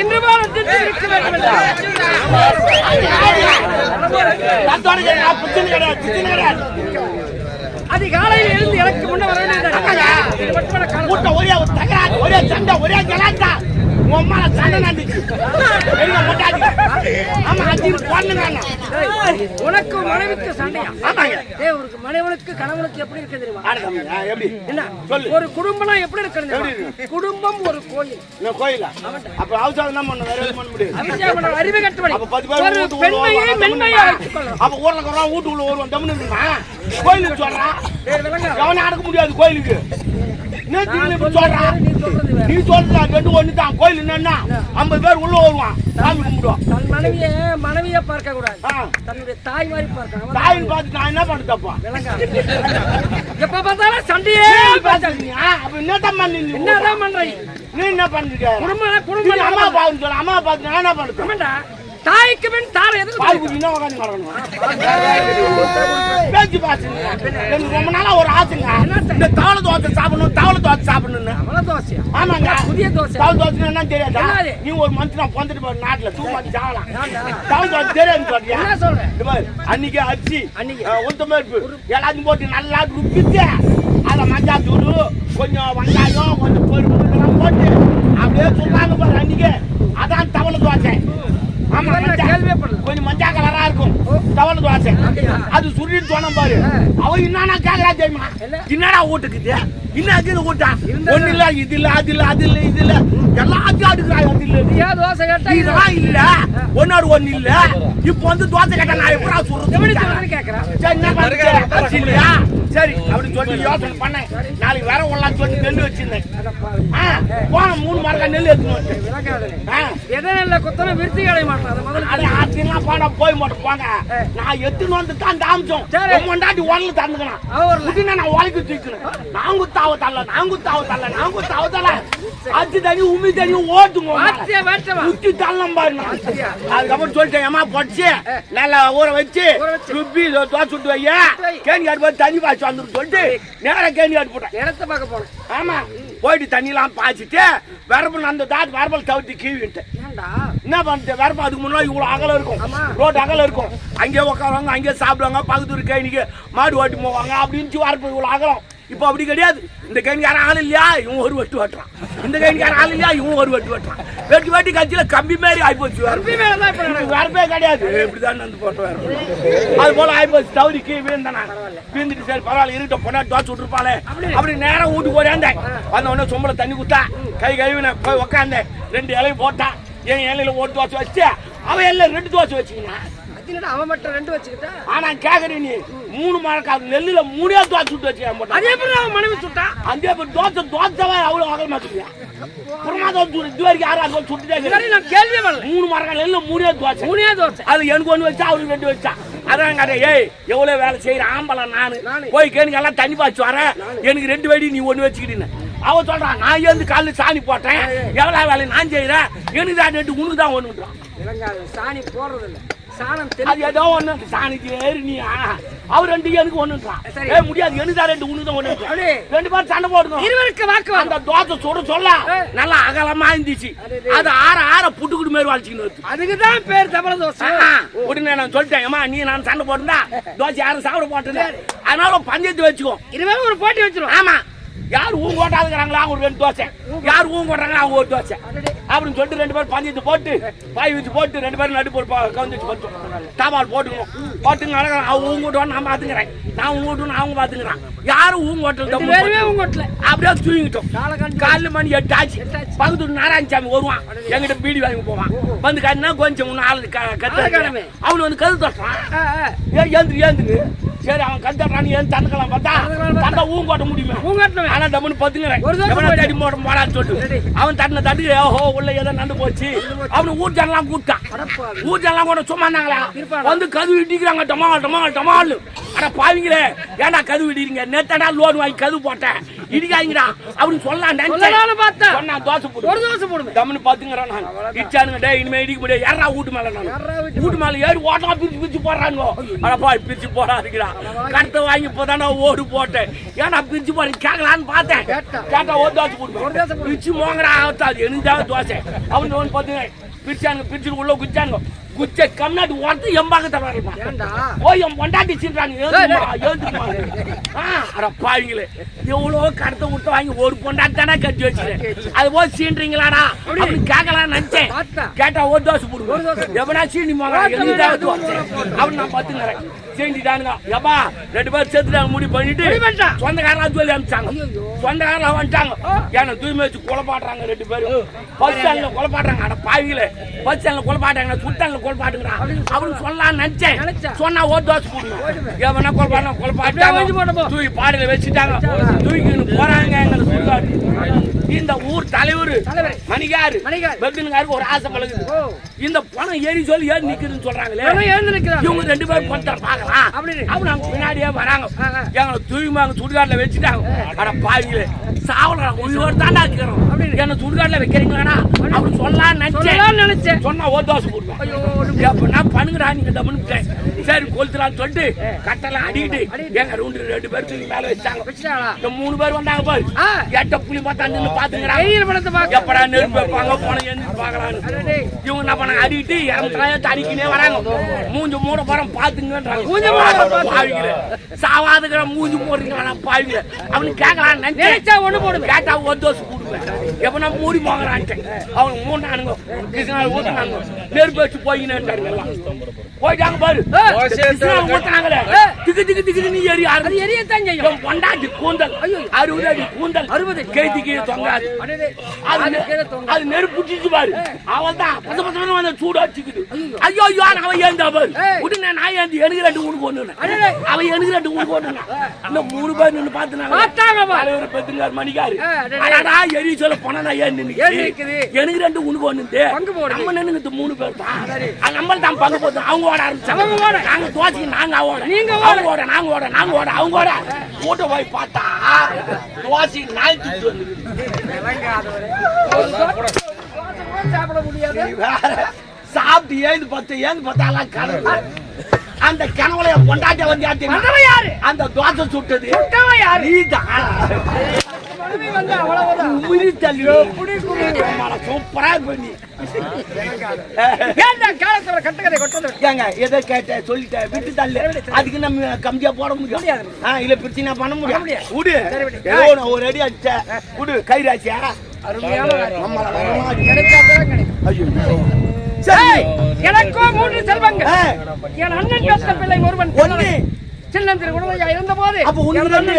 எதிர்த்து இருக்க வேண்டும் கிடையாது அதிகாலையில் எனக்கு முன்ன வர கூட்டம் ஒரே ஒரு தகராறு ஒரே சண்டை ஒரே கலாட்டா உன் அம்மா சண்டை நடந்துச்சு. உனக்கு மனைவிக்கு சண்டையா? உனக்கு மனைவனுக்கு கணவனுக்கு எப்படி இருக்கு தெரியுமா? என்ன. ஒரு குடும்பம்லாம் எப்படி தெரியுமா? குடும்பம் ஒரு கோயில். கோயிலா? அப்ப அவசரம் தான் பண்ண வேற பண்ண முடியாது. அறிவு ஒரு வீட்டுக்குள்ள பெண்மையை மென்மையா அப்ப ஊர்ல தம்முன்னு இருக்குமா? கோயிலுக்கு சொல்றான். எவனை அடக்க முடியாது கோயிலுக்கு. சொல்றான் நீ சொல்றது ரெண்டு ஒண்ணு தான். கோயில் என்னன்னா ஐம்பது பேர் உள்ள வருவான். சாமி கும்பிடுவான் தன் மனைவிய மனைவிய பார்க்க கூடாது. தன்னுடைய தாய் மாதிரி பார்க்கணும். தாயின்னு பார்த்து நான் என்ன பண்ண தப்பா? எப்ப பார்த்தாலும் சண்டையே பார்த்தாங்க அப்ப என்னதான் பண்ணி நீ என்னதான் பண்றீங்க? நீ என்ன பண்ணிருக்க? குடும்பம் குடும்பம் அம்மா பாத்து சொல்ல அம்மா பார்த்து நான் என்ன பண்ணுறேன் தாய்க்கு பின் தாரை எதுக்கு பால் குடி என்ன உட்காந்து வரணும் பேச்சு பாச்சு எனக்கு ரொம்ப நாளா ஒரு ஆசைங்க. இந்த தவளை தோசை சாப்பிடணும் தவளை தோசை சாப்பிடணும்னு. தோசையா ஆமாங்க. புதிய தோசை? தவளை தோசை என்ன தெரியாதா? நீ ஒரு மனுஷனா பிறந்துட்டு போற நாட்டுல தூ மாத்தி சாவலாம் தவளை தோசை தெரியாது சொல்றியா? என்ன சொல்றேன் இது பாரு, அன்னைக்கு அரிசி அன்னைக்கு. பருப்பு எல்லாத்தையும் போட்டு நல்லா ருப்பிச்சு அதை மஞ்சள் தூள் கொஞ்சம் வெங்காயம் கொஞ்சம் இதெல்லாம் போட்டு அப்படியே சொல்றாங்க பாரு அன்னைக்கு அதான் தவளை தோசை ஆமா இதெல்லாம் மஞ்சள். கேள்வியே பண்ணல. கொஞ்சம் மஞ்சள் கலரா இருக்கும் ஓ. தவளை தோசை அப்படியா? அது சுருட்டு சொன்ன பாரு. ஆ. அவன் என்னன்னா கேக்குறா தெரியுமா? என்ன? என்னடா வீட்டுக்குது என்ன வீட்டா இருந்தா- ஒண்ணு இல்ல இது இல்ல அது இல்ல அது இல்ல இது இல்ல எல்லாத்தையும் அடுக்கிறா அது இல்ல இது. ஏன் தோசை கேட்டா இது? இதெல்லாம் இல்ல. ஒன்னோட ஒண்ணு இல்ல இப்ப வந்து தோசை கேட்டா நான் எப்படா சொல்றேன்னு கேக்குறேன் சரி, அப்படின்னு சொல்லி யோசனை பண்ணேன். நாளைக்கு வேற ஒண்ணலாம் சொல்லி நெல் வச்சிருந்தேன். போன மூணு மரக்கா நெல் எடுத்துன்னு ஆ, எதனால குத்தன விருத்தி அடைய மாட்டான் அது ஆத்தியெல்லாம் போனா போய் மட்டும் போங்க. நான் எடுத்துன்னு வந்து தான் தாமிச்சோம் கொண்டாட்டி உடல தந்துக்கணும். அவர் நான் உழைக்க தூக்கணும் நான் குத்தாவ தரல நான் குத்தாவ தரல நான் குத்தாவ தரல. அச்சு தண்ணி உமி தண்ணி ஓட்டுங்க. குத்தி தள்ளம் பாருங்க அதுக்கப்புறம் சொல்லிட்டேன் ஏமா பொடிச்சு நல்லா ஊற வச்சு ஊற வச்சு. ருப்பி தோசை சுட்டு வையா. காட்டு போய் தண்ணி பாய்ச்சி வந்துடும் சொல்லிட்டு நேரா கேணி காட்டு போட்டேன். இடத்த பார்க்க போனேன் ஆமா. போயிட்டு தண்ணிலாம் பாய்ச்சிட்டு வரப்பல் அந்த தாட் வரப்பல் தவிர்த்து கீவிட்டேன் என்ன பண்ணிட்டு? வரப்ப அதுக்கு முன்னாடி இவ்வளவு அகலம் இருக்கும். ரோடு அகலம் இருக்கும். அங்கேயே உட்காருவாங்க அங்கேயே சாப்பிடுவாங்க பக்கத்து ஒரு கேணிக்கு மாடு ஓட்டி போவாங்க அப்படின்னு வரப்பு இவ்வளவு அகலம். இப்போ அப்படி கிடையாது. இந்த கேணிக்காரன் ஆள் இல்லையா? இவன் ஒரு வெட்டு வெட்டுறான். இந்த கேணிக்காரன் ஆள் இல்லையா? இவன் ஒரு வெட்டு வெட்டுறான். வெட்டி வெட்டி கட்சியில கம்பி மாதிரி நடக்குது. வரப்பே கிடையாது. இப்படிதான் வந்து போட்டு வர அது போல ஆயிப்போச்சு தவறிக்கு வீழ்ந்தானா வீழ்ந்துட்டு சரி பரவாயில்ல இருக்கட்டும் பொண்ணாட்டி தோச்சு விட்டுருப்பாளே. அப்படி நேரம் வீட்டுக்கு ஓடியாந்தேன். வந்த உடனே சொம்பளை தண்ணி குத்தா கை கழுவின போய் உக்காந்தேன். ரெண்டு இலையும் போட்டான் என் இலையில ஒரு தோசை வச்சு அவன் எல்லாம் ரெண்டு தோசை என்னடா அவன் மட்டும் ரெண்டு வச்சுக்கிட்டா? ஆனா கேக்குறேன் நீ. மூணு மரக்காது நெல்லுல மூணே தோசை சுட்டு போட்டான் அதே எப்படி அவன் மனைவி சுட்டா? அந்த தோசை தோசை அவ்வளவு அகல் மாத்துக்கியா புறமா தோசை சுடு இது வரைக்கும் யாரும் அது சுட்டுட்டே நான் பண்ணல. மூணு மரக்கால் நெல்லுல மூணே தோசை. மூணே தோசை. அது எனக்கு ஒண்ணு வச்சா அவருக்கு ரெண்டு வச்சா. அதான் கடை ஏய் எவ்வளவு வேலை செய்யற ஆம்பளை நானு. போய் கேணுக்கு எல்லாம் தண்ணி பாய்ச்சி வரேன் எனக்கு ரெண்டு வெடி நீ ஒண்ணு வச்சுக்கிட்டீன்னு அவ சொல்றான் நான் ஏந்து காலைல சாணி போட்டேன். எவ்வளவு வேலை நான் செய்யறேன்? எனக்கு தான் ரெண்டு உனக்கு தான் விளங்காது சாணி போடுறது இல்ல சாணம் அது ஏதோ ஒண்ணு. சாணிக்கு ஏறி நீ அவர் ரெண்டு எனக்கு ஒண்ணுன்றான். ஏய் முடியாது. எனக்கு தான் ரெண்டு உனக்கு தான். ரெண்டு பேரும் சண்டை போடுங்க இருவருக்கு வாக்குவாதம் அந்த தோசை சுட சொல்ல. நல்லா அகலமா இருந்துச்சு. அது ஆற ஆற புட்டுக்குடு மாதிரி வலிச்சுக்கின்னு வருது. அதுக்குதான் பேர் தபல தோசை. உடனே நான் சொல்லிட்டேன். ஏமா நீ நான் சண்டை போட்டுருந்தா தோசை யாரும் சாப்பிட போட்டது அதனால பஞ்சத்து வச்சுக்கோ. இருவரும் ஒரு போட்டி வச்சிரும் ஆமா. யார் ஊங்க ஓட்டாதுங்கிறாங்களா அவங்க ரெண்டு தோசை. யார் ஊங்க ஓட்டுறாங்களா அவங்க ஒரு தோசை. அப்படின்னு சொல்லிட்டு ரெண்டு பேரும் பஞ்சத்து போட்டு பாய் வச்சு போட்டு ரெண்டு பேரும் நடு போட்டு கவுந்து வச்சு போட்டு தாபால் போட்டுக்கணும் போட்டுங்க நடக்கிறான். அவங்க ஊங்க நான் பாத்துக்கிறேன் நான் ஊங்க ஓட்டுவேன் அவங்க பாத்துக்கிறான் யாரும் ஊங்க ஓட்டல் உங்க வீட்டுல அப்படியே தூங்கிட்டோம். காலைல மணி எட்டு ஆச்சு. பக்கத்து நாராயணசாமி வருவான். எங்கிட்ட பீடி வாங்கி போவான். வந்து கண்ணா கொஞ்சம் ஆளு கத்து. அவனு வந்து கது தட்டுறான் ஆ, ஆ. ஏன் ஏந்திரு ஏந்திரு. சரி அவன் கத்து தட்டுறான் ஏன் தந்துக்கலாம் பார்த்தா. தந்தா ஊங்க ஓட்ட முடியுமே. உங்க ஆனா ஒரு தோசை எவனா போடு. போடான்னு ரெடி. அவன் தட்டின தட்டு ஓஹோ உள்ள ஏதோ நண்டு போச்சு அவனு ஊட்டெல்லாம் கூட்டான் அடப்பாவி. ஊட்டெல்லாம் கூட சும்மா இருந்தாங்களா? வந்து கது இடிக்கிறாங்க டமால் டமால் டமால் அட பாவிங்களே. ஏன்டா கது இடிக்கிறீங்க நேத்தடா லோன் வாங்கி கது போட்டேன். இடிக்காதீங்கடா. அப்படின்னு சொல்லலாம் சொல்லலாம்னு பார்த்தா. சொன்னா தோசை போடு. ஒரு தோசை போடுங்க. தம்னு பாத்துங்கிறான் நான். இச்சானுங்க டேய் இனிமே இடிக்க முடியாது. யாரா வீட்டு மேல நான்? வீட்டு மேல? ஏறி ஓட்டமா பிரிச்சு பிரிச்சு போடுறானுங்க அடப்பா பிரிச்சு போடாதீங்களா கருத்தை வாங்கி இப்போதானே ஓடு போட்டேன். ஏன்னா பிரிச்சு போறீங்க கேட்கலான்னு பார்த்தேன். கேட்டா. ஒரு தோசை போடுவேன் தோசை போடு. பிரிச்சு மோங்கடா ஆத்தாது. எனக்கு தோசை. அவன் ஒன்று பார்த்துங்க. பிரிச்சானுங்க பிரிச்சு உள்ள குச்சானுங்க குச்ச கம்னாடி ஒருத்தர் தருவாருப்பா ஏன்டா போய் என் பொண்டாட்டி சீன்றாங்க பாவிங்களே எவ்வளோ கடத்த விட்டு வாங்கி ஒரு பொண்டாட்டி தானே கட்டி வச்சுட்டேன் அது போய் சீன்றீங்களாடா அப்படின்னு கேட்கலாம் நினைச்சேன். கேட்டா ஒரு தோசை போடுவோம். எவனா சீனி மகா எழுந்தாவது அப்படின்னு நான் பார்த்துக்கிறேன் சீண்டிட்டானுங்க எப்பா ரெண்டு பேரும் செத்துட்டாங்க முடி பண்ணிட்டு பண்ணிட்டான். சொந்தக்காரலாம் சொல்லி அனுப்பிச்சாங்க ஐயையோ. சொந்தக்காரலாம் வந்துட்டாங்க. ஏன்னா தூய்மை வச்சு கொலைப்பாடுறாங்க ரெண்டு பேரும் பஸ் ஸ்டாண்ட்ல கொலைப்பாடுறாங்க அட பாவிகளே பஸ் ஸ்டாண்ட்ல கொலைப்பாட்டாங்க சுட்டாங்க கொலைப்பாட்டுங்கிறான் அப்படின்னு சொல்லலாம் நினைச்சேன். சொன்னா ஒரு தோசை போடணும். எவனா கொலைப்பாடுனா. கொலைப்பாட்டாங்க தூக்கி பாடையில வச்சுட்டாங்க தூக்கின்னு போறாங்க எங்களை சுடுகாடு இந்த ஊர் தலைவர். மணிகாரு மணிகாரு. ஒரு ஆசை பழகுது. இந்த பணம் ஏறி சொல்லி ஏறி நிக்குதுன்னு சொல்றாங்களே. இவங்க ரெண்டு பேரும் பணத்தை பார்க்கலாம். அப்படின்னு. அவங்க பின்னாடியே வராங்க. எங்களை தூய்மா அங்க சுடுகாட்டுல வச்சுட்டாங்க. அட பாவிங்களே சாவல உயிரோடு தாண்டா இருக்கிறோம். அப்படின்னு. என்ன சுடுகாட்டுல வைக்கிறீங்களாடா? அப்படின்னு. சொல்லலாம் நினைச்சேன். சொன்னா ஒரு தோசை போடுவேன். ஐயோ எப்படின்னா பண்ணுங்கடா நீங்க டம்முன்னு சரி கொளுத்துலான்னு சொல்லிட்டு கட்டெல்லாம் அடிக்கிட்டு எங்க ரெண்டு ரெண்டு பேர் தூக்கி மேல வச்சாங்க. இந்த மூணு பேர் வந்தாங்க பாரு. எட்ட புலி பார்த்தா படத்தை பார்க்க. எப்படா நெருப்பு வைப்பாங்க போன பாக்கலான்னு அடடே. இவங்க என்ன பண்ண அடிக்கிட்டு இறந்துட்டாயத்து அடிக்கினே வராங்க. மூஞ்சி மூட போறோம் பாத்துங்கன்றாங்க மூஞ்சி பாவிங்களே. சாவாதுக்கிற மூஞ்சி போடுறீங்களா பாவிங்களே. அவனுக்கு கேட்கலாம் நினைச்சா ஒண்ணு போடுவேன். கேட்டா ஒரு தோசை போடுவேன் எப்ப மூடி போகிறான்ட்டு அவங்க மூணானுங்க கிருஷ்ணாவில் ஊத்துனாங்க நெருப்பு வச்சு எல்லாம் போயிட்டாங்க பாரு. கிருஷ்ணாவில் ஊத்துனாங்களே திக்கு திக்கு திக்கு நீ ஏறி அது எரியத்தான் செய்யும். இவன் பொண்டாட்டி கூந்தல். அறுபது அடி கூந்தல். அறுபது. கைதி கீழே தொங்காது. அது அது நெருப்பு பிடிச்சிச்சு பாரு. அவன் தான் பச பசங்க வந்து சூடு அடிச்சுக்குது. ஐயோ. ஐயோ அவன் ஏந்தா பாரு. உடனே நான் ஏந்தி எனக்கு ரெண்டு ஒண்ணு அடடே. அவன் எனக்கு ரெண்டு உனக்கு ஒண்ணு இந்த மூணு பேர் நின்னு பாத்துனாங்க பார்த்தாங்க பாரு. தலைவர் பெத்துங்கார் மணிக்காரு. எரி சொல்ல போனா நான் ஏன் நிக்குது? எனக்கு ரெண்டு உனக்கு ஒண்ணு பங்கு போடுது. நம்ம நின்னுட்டு மூணு பேர் தான். நம்ம தான் பங்கு போட்டு அவங்க ஓட ஆரம்பிச்சாங்க. ஓட. நாங்க தோசி நாங்க ஓட. நீங்க ஓட. ஓட நாங்க ஓட நாங்க ஓட அவங்க ஓட. கூட்ட போய் பார்த்தா தோசி நாய் திட்டு கூட. சாப்பிட முடியாது. சாப்பிட்டு ஏந்து பார்த்து ஏந்து பார்த்தாலாம் கனவு. அந்த கனவுல என் பொண்டாட்டிய வந்து? அந்த தோசை சுட்டது. சுட்டவன் யாரு? உயிரி தள்ளி சூப்பரா பண்ணி ஏன்டா காலத்துல கட்டுக்கதை கொட்டது ஏங்க எதை கேட்ட சொல்லிட்டேன் விட்டு தள்ளு. அதுக்கு நம்ம கம்மியா போட முடியும். இல்ல பிரச்சனை பண்ண முடியும். விடு. ஒரு அடி அடிச்சேன் விடு கைராசியா? அருமையான காரியம். நம்மள வரமா கிடைக்காததான் கிடைக்கும். ஐயோ ஏய், எனக்கோ மூன்று செல்வங்கள். ஆ. என் அண்ணன் பெற்ற பிள்ளை ஒருவன் ஒண்ணு. சின்னந்திரு குணமையா இருந்த போது அப்ப உனக்கு